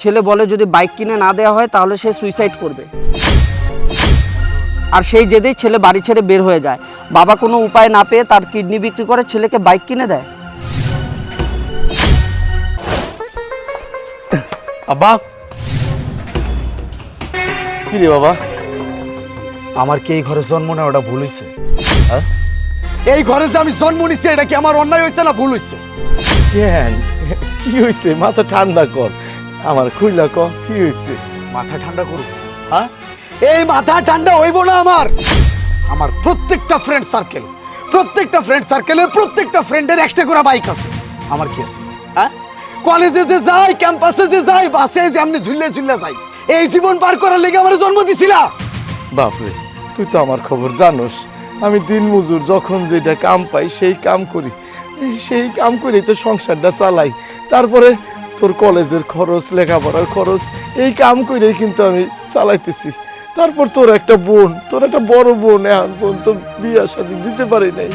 ছেলে বলে যদি বাইক কিনে না দেওয়া হয়, তাহলে সে সুইসাইড করবে। আর সেই জেদেই ছেলে বাড়ি ছেড়ে বের হয়ে যায়। বাবা কোনো উপায় না পেয়ে তার কিডনি বিক্রি করে ছেলেকে বাইক কিনে দেয়। আব্বা। কি রে বাবা? আমার কি এই ঘরে জন্ম নেওয়া ওটা ভুল হয়েছে হ্যাঁ? এই ঘরে যে আমি জন্ম নিচ্ছি এটা কি আমার অন্যায় হয়েছে না ভুল হয়েছে কেন? কি হয়েছে মাথা ঠান্ডা কর। আমার খুইলা ক কি হয়েছে মাথা ঠান্ডা করুক। হ্যাঁ? এই মাথা ঠান্ডা হইব না আমার। আমার প্রত্যেকটা ফ্রেন্ড সার্কেল প্রত্যেকটা ফ্রেন্ড সার্কেলের প্রত্যেকটা ফ্রেন্ডের একটা করে বাইক আছে। আমার কি আছে? হ্যাঁ? কলেজে যে যাই, ক্যাম্পাসে যে যাই, বাসে যে এমনি ঝুললে ঝুললে যাই, এই জীবন পার করার লেগে আমার জন্ম দিছিলা। বাপরে, তুই তো আমার খবর জানোস। আমি দিন মজুর যখন যেটা কাম পাই, সেই কাম করি। সেই কাম করেই তো সংসারটা চালাই। তারপরে তোর কলেজের খরচ, লেখাপড়ার খরচ, এই কাম করেই কিন্তু আমি চালাইতেছি। তারপর তোর একটা বোন তোর একটা বড় বোন এখন বোন তো বিয়ার সাথে দিতে পারি নাই।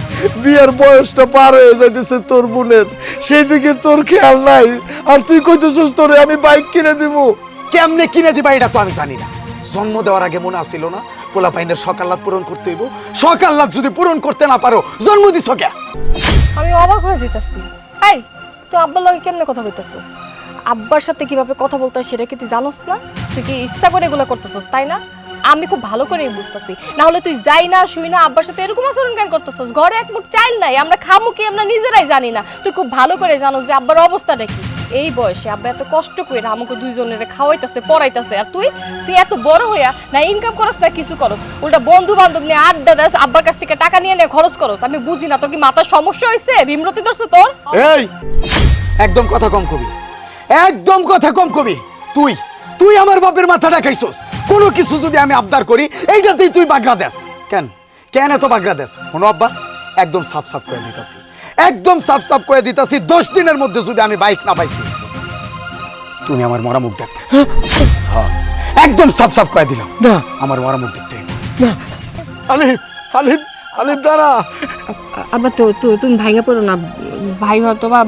বিয়ার বয়সটা পার হয়ে যাইতেছে তোর বোনের। সেই দিকে তোর খেয়াল নাই। আর তুই কইতেছিস তোরে আমি বাইক কিনে দিবো। কেমনে কিনে দিবা এটা তো আমি জানি না। জন্ম দেওয়ার আগে মনে আসিল না পোলা পাইনের সকাল্লাদ পূরণ করতে হইব। সকাল্লাদ যদি পূরণ করতে না পারো জন্ম দিছ কে? আমি অবাক হয়ে যেতেছি এই তুই আব্বার লগে কেমনে কথা কইতেছস? আব্বার সাথে কীভাবে কথা বলতে হয় সেটা কি তুই জানোস না? তুই কি ইচ্ছা করে এগুলো করতেছস তাই না? আমি খুব ভালো করেই বুঝতেছি। না হলে তুই যাই না, শুই না, আব্বার সাথে এরকম আচরণ কেন করতেছস? ঘরে এক মুঠ চাইল নাই, আমরা খামু কি আমরা নিজেরাই জানি না। তুই খুব ভালো করে জানোস যে আব্বার অবস্থাটা কি। এই বয়সে আব্বা এত কষ্ট করে আমাকে দুইজনের খাওয়াইতেছে, পড়াইতেছে। আর তুই? তুই এত বড় হইয়া না ইনকাম করস না কিছু করস? উল্টা বন্ধু বান্ধব নিয়ে আড্ডা দাস, আব্বার কাছ থেকে টাকা নিয়ে নিয়ে খরচ করস। আমি বুঝি না, তোর কি মাথার সমস্যা হয়েছে ভীমরতি ধরছে তোর? এই! একদম কথা কম কবি। একদম কথা কম কবি। তুই তুই আমার বাপের মাথাটা খাইছস। কোনো কিছু যদি আমি আবদার করি এইটাতেই তুই বাগড়া দেস। কেন? কেন এত বাগড়া দেস? কোনো আব্বা একদম সাফ সাফ করে দিতাছি। একদম সাফ সাফ করে দিতাছি দশ দিনের মধ্যে যদি আমি বাইক না পাইছি। তুমি আমার মরা মুখ দেখ হ্যাঁ। একদম সাফ সাফ করে দিলাম। না। আমার মরা মুখ দেখতে। হইব। আলিফ আলিফ আলিফ দাঁড়া। আবার তো তো তুমি ভাইঙ্গা পড়ো না। ভাই হয়তো বা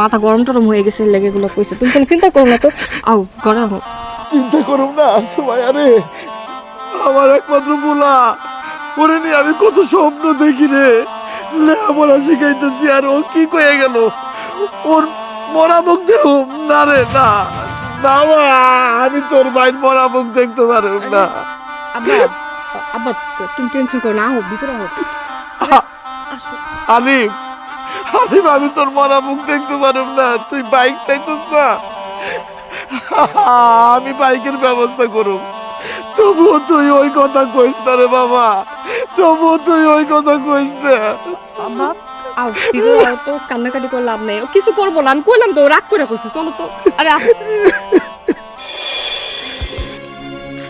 মাথা গরম টরম হয়ে গেছে লেগে গুলো কইছে। তুমি কোনো চিন্তা করো না তো। আও গড়া হোক। চিন্তা করুম না সবাই আরে আমার একমাত্র বোলা ওরে নিয়ে আমি কত স্বপ্ন দেখি রে। লেখাপড়া শিখাইতেছি আর ও কি কয়ে গেল? ওর মরা মুখ দেহ না রে না আমি তোর ভাইয়ের মরা মুখ দেখতে পারুম না। আব্বা আব্বা তুমি টেনশন করো না হোক ভিতরে হোক আসো আলিফ আলিফ আমি তোর মরা মুখ দেখতে পারুম না। তুই বাইক চাইছিস না? আমি বাইকের ব্যবস্থা করুম। তবুও তুই ওই কথা কইস না রে বাবা। তবুও তুই ওই কথা কইস না। তো কান্নাকাটি করে লাভ নেই। ও কিছু করব না আমি কইলাম তো রাগ করে কইছে চলো তো। আরে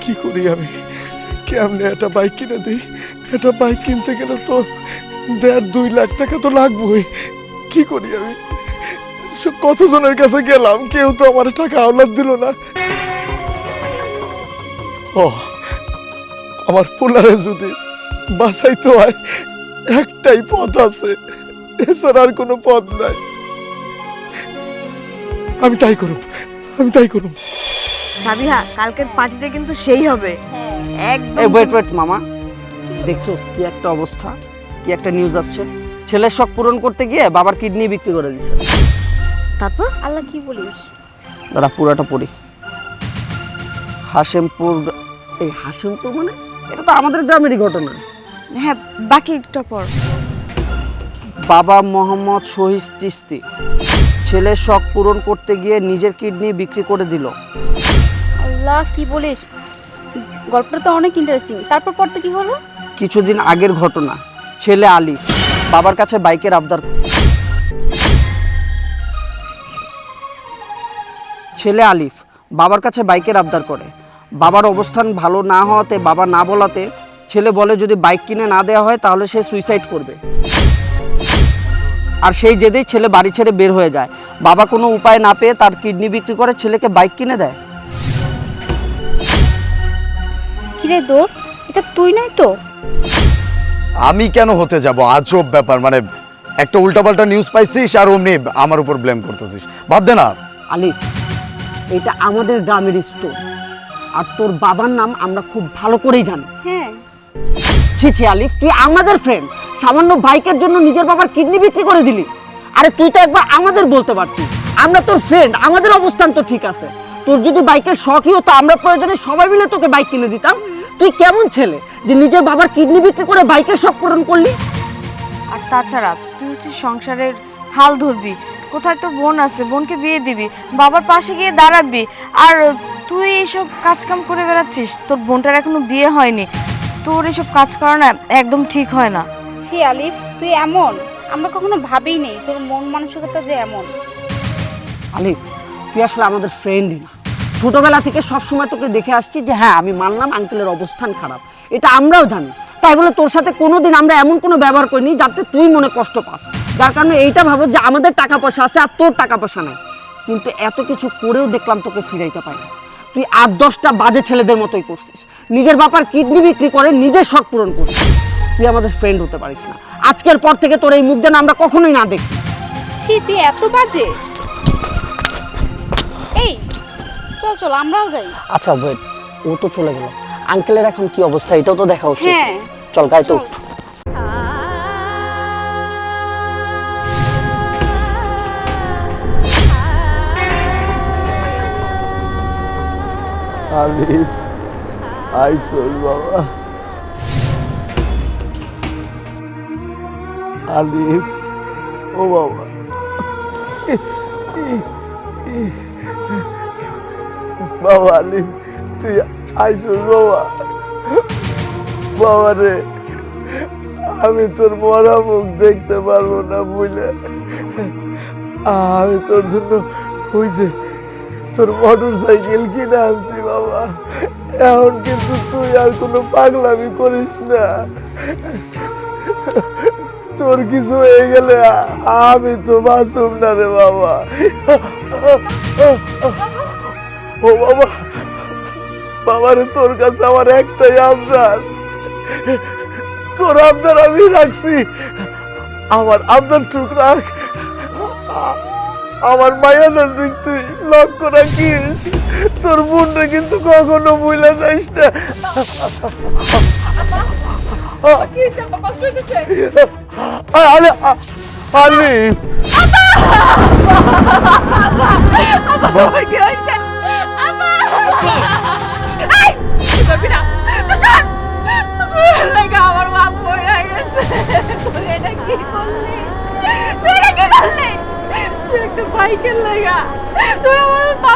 কি করি আমি? কেমনে একটা বাইক কিনে দিই? একটা বাইক কিনতে গেলে তো দেড় দুই লাখ টাকা তো লাগবেই। কি করি আমি? কতজনের কাছে গেলাম কেউ তো আমার টাকা আওলাদ দিল না। ও আমার পোলারে যদি বাঁচাইতে হয় একটাই পথ আছে। এছাড়া আর কোনো পথ নাই। আমি তাই করুম আমি তাই করুম। সাবিহা কালকের পার্টিটা কিন্তু সেই হবে। একদম এই ওয়েট ওয়েট মামা। দেখছোস কি একটা অবস্থা কি একটা নিউজ আসছে। ছেলের শখ পূরণ করতে গিয়ে বাবার কিডনি বিক্রি করে দিছে। তারপর? আল্লাহ কি বলিস? দাঁড়া পুরাটা পড়ি। হাসেমপুর এই হাসেমপুর মানে? এটা তো আমাদের গ্রামেরই ঘটনা। হ্যাঁ বাকিটা পর বাবা মোহাম্মদ শহীদ চিস্তি ছেলের শখ পূরণ করতে গিয়ে নিজের কিডনি বিক্রি করে দিল। আল্লাহ কি বলিস? গল্পটা তো অনেক ইন্টারেস্টিং তারপর পড়তে কি হলো? কিছুদিন আগের ঘটনা। ছেলে আলী বাবার কাছে বাইকের আবদার। ছেলে আলিফ বাবার কাছে বাইকের আবদার করে। বাবার অবস্থান ভালো না হওয়াতে বাবা না বলাতে ছেলে বলে যদি বাইক কিনে না দেওয়া হয় তাহলে সে সুইসাইড করবে। আর সেই জেদেই ছেলে বাড়ি ছেড়ে বের হয়ে যায়। বাবা কোনো উপায় না পেয়ে তার কিডনি বিক্রি করে ছেলেকে বাইক কিনে দেয়। কিরে দোস্ত এটা তুই নাই তো? আমি কেন হতে যাব? আজব ব্যাপার মানে একটা উল্টাপাল্টা নিউজ পাইছিস আর অমনি আমার উপর ব্লেম করতেছিস। ভাব দে না। আলিফ এটা আমাদের গ্রামের স্টোর আর তোর বাবার নাম আমরা খুব ভালো করেই জানি। হ্যাঁ। ছি ছি আলিফ তুই আমাদের ফ্রেন্ড সামান্য বাইকের জন্য নিজের বাবার কিডনি বিক্রি করে দিলি। আরে তুই তো একবার আমাদের বলতে পারতি। আমরা তোর ফ্রেন্ড আমাদের অবস্থান তো ঠিক আছে। তোর যদি বাইকের শখই হতো আমরা প্রয়োজনে সবাই মিলে তোকে বাইক কিনে দিতাম। তুই কেমন ছেলে যে নিজের বাবার কিডনি বিক্রি করে বাইকের শখ পূরণ করলি? আর তাছাড়া তুই হচ্ছে সংসারের হাল ধরবি। কোথায় তোর বোন আছে? বোনকে বিয়ে দিবি বাবার পাশে গিয়ে দাঁড়াবি আর তুই এইসব কাজ কাম করে বেড়াচ্ছিস তোর বোনটার এখনও বিয়ে হয়নি তোর এসব কাজ করা না একদম ঠিক হয় না। ছি আলিফ তুই এমন? আমরা কখনো ভাবিই নেই তোর মন মানসিকতা যে এমন। আলিফ তুই আসলে আমাদের ফ্রেন্ডই না। ছোটবেলা থেকে সবসময় তোকে দেখে আসছি যে হ্যাঁ আমি মানলাম আঙ্কেলের অবস্থান খারাপ। এটা আমরাও জানি। তাই বলে তোর সাথে কোনোদিন আমরা এমন কোনো ব্যবহার করিনি যাতে তুই মনে কষ্ট পাস। যার কারণে এইটা ভাবো যে আমাদের টাকা পয়সা আছে আর তোর টাকা পয়সা নেই। কিন্তু এত কিছু করেও দেখলাম তোকে ফিরাইতে পারি। তুই আট দশটা বাজে ছেলেদের মতোই করছিস। নিজের বাপার কিডনি বিক্রি করে নিজের শখ পূরণ করছিস। তুই আমাদের ফ্রেন্ড হতে পারিস না। আজকের পর থেকে তোর এই মুখ যেন আমরা কখনোই না দেখি। ছি তুই এত বাজে। এই চল চল আমরাও যাই। আচ্ছা ওয়েট ও তো চলে গেল। আঙ্কেলের এখন কি অবস্থা? এটাও তো দেখা উচিত। হ্যাঁ। চল গায়ে তো আলিফ আইসল বাবা। আলিফ ও বাবা। বাবা আলিফ তুই আইসল বাবা। বাবা রে, আমি তোর মরা মুখ দেখতে পারব না বুঝলে? আমি তোর জন্য হইছে তোর মোটর সাইকেল কিনে আনছি, বাবা। এখন কিন্তু তুই আর কোনো পাগলামি করিস না। তোর কিছু হয়ে গেলে আমি তো মাসুম না রে, বাবা। ও, বাবা। বাবা রে, তোর কাছে আমার একটাই আবদার। তোর আবদার আমি রাখছি। আমার আবদার টুক রাখ। আমার মায়াদের দিক তুই লক্ষ্য রাখিস তোর বোনটা কিন্তু কখনো ভুলে যাইস না আলিফ কি হয়েছে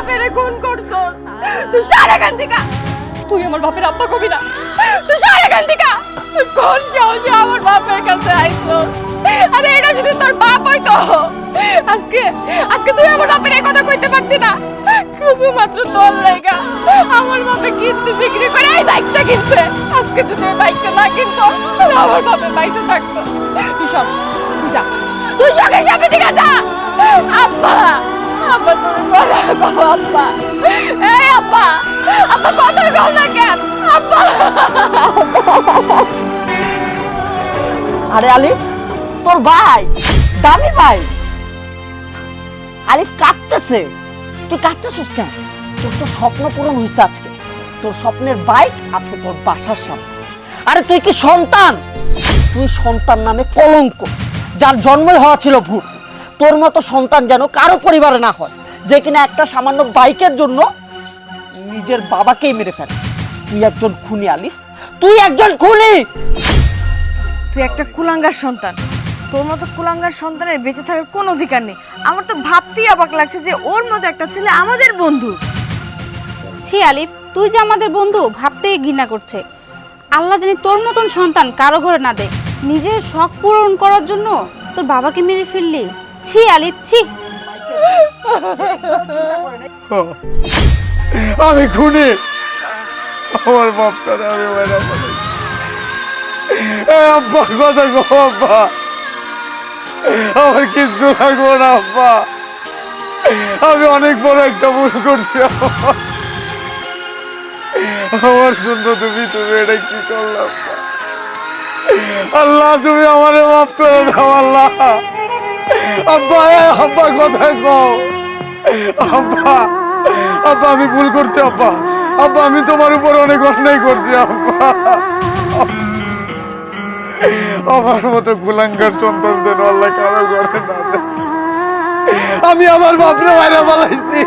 বাপেরে খুন করছস তুই সারা এখান থেকে। তুই আমার বাপের আব্বা কবি না। তুই সারা এখান থেকে। তুই কোন সাহসে আমার বাপের কাছে আইছস আরে এটা যদি তোর বাপ হইতো, আজকে আজকে তুই আমার বাপের এই কথা কইতে পারতি না। শুধুমাত্র তোর লেগা আমার বাপে কিনতে, বিক্রি করে এই বাইকটা কিনছে। আজকে যদি এই বাইকটা না কিনতো, তাহলে আমার বাপে পয়সা থাকতো। তুই সর, তুই যা। তুই চোখের সামনে আরে আলিফ, তোর ভাই, দামি ভাই। আলিফ কাঁদতেছে। তুই কাঁদতেছিস কেন? তোর তো স্বপ্ন পূরণ হয়েছে আজকে। তোর স্বপ্নের বাইক আছে তোর বাসার সামনে। আরে তুই কি সন্তান? তুই সন্তান নামে কলঙ্ক, যার জন্মই হওয়া ছিল ভুল তোর মতো সন্তান যেন কারও পরিবারে না হয়। যে কিনা একটা সামান্য বাইকের জন্য নিজের বাবাকেই মেরে ফেলে। তুই একজন খুনি আলিফ। তুই একজন খুনি! তুই একটা কুলাঙ্গার সন্তান। তোর মতো কুলাঙ্গার সন্তানের বেঁচে থাকার কোনো অধিকার নেই। আমার তো ভাবতেই অবাক লাগছে যে ওর মতো একটা ছেলে আমাদের বন্ধু। ছি আলিফ তুই যে আমাদের বন্ধু ভাবতেই ঘৃণা করছে। আল্লাহ জানি তোর মতন সন্তান কারও ঘরে না দে। নিজের শখ পূরণ করার জন্য তোর বাবাকে মেরে ফেললি। ছি আলিফ ছি। আমি খুনি। আমার বাপটারে আমি মারা আব্বা, কথা কো আব্বা। আমার কিচ্ছু লাগবো না আব্বা। আমি অনেক বড় একটা ভুল করছি। আমার জন্য তুমি তুমি এটা কি করলাম আল্লাহ, তুমি আমারে মাফ করে দাও, আল্লাহ। আব্বা আব্বা, কথা কও। আব্বা আব্বা, আমি ভুল করছি, আব্বা। আব্বা, আমি তোমার উপর অনেক অন্যায় করছি, আব্বা। আমার মতো গুলাঙ্গার সন্তান যেন আল্লাহ কারও করে না আমি আমার বাপরে বাইরে পালাইছি